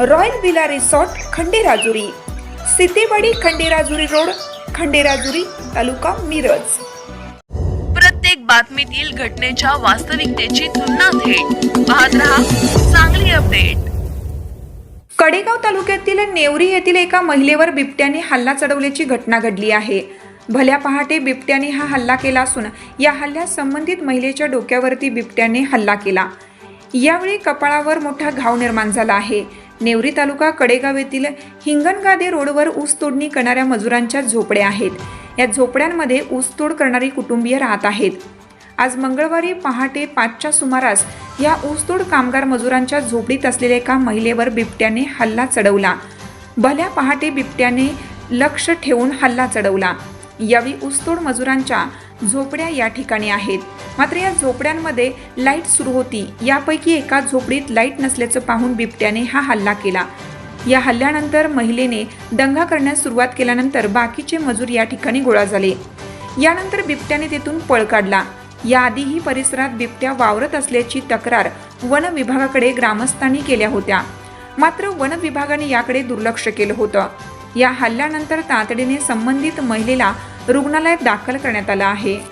Royal villa resort Khanderajuri. Sitewadi Khanderajuri road Khanderajuri taluka Miraj. प्रत्येक बातमीतील घटनेच्या वास्तविकतेची तुलना थेट. पाहत रहा चांगली अपडेट. कडेगाव तालुक्यातील नेवरी येथील एका महिलेवर बिबट्याने हल्ला चढवल्याची घटना घडली आहे. भल्या पहाटे बिबट्याने हा हल्ला केला असून या हल्ल्यात संबंधित महिलेच्या डोक्यावरती बिबट्याने हल्ला केला. यावेळी कपाळावर मोठा घाव निर्माण झाला आहे. नेवरी तालुका कडेगाव येथील हिंगणगादे रोडवर ऊस तोडणी करणाऱ्या मजुरांच्या झोपड्या आहेत. या झोपड्यांमध्ये ऊसतोड करणारी कुटुंबीय राहत आहेत. आज मंगळवारी पहाटे पाचच्या सुमारास या ऊसतोड कामगार मजुरांच्या झोपडीत असलेल्या एका महिलेवर बिबट्याने हल्ला चढवला. भल्या पहाटे बिबट्याने लक्ष ठेवून हल्ला चढवला. यावेळी ऊसतोड मजुरांच्या झोपड्या या ठिकाणी आहेत. मात्र या झोपड्यांमध्ये लाइट सुरू होती. यापैकी एका झोपडीत लाइट नसल्याचं पाहून बिबट्याने हा हल्ला केला. या हल्ल्यानंतर महिलेने दंगा करण्यास सुरुवात केल्यानंतर बाकीचे मजूर या ठिकाणी गोळा झाले. यानंतर बिबट्याने तेथून पळ काढला. याआधीही परिसरात बिबट्या वावरत असल्याची तक्रार वन विभागाकडे ग्रामस्थांनी केल्या होत्या. मात्र वन विभागाने याकडे दुर्लक्ष केलं होतं. या हल्ल्यानंतर तातडीने संबंधित महिलेला रुग्णालयात दाखल करण्यात आलं आहे.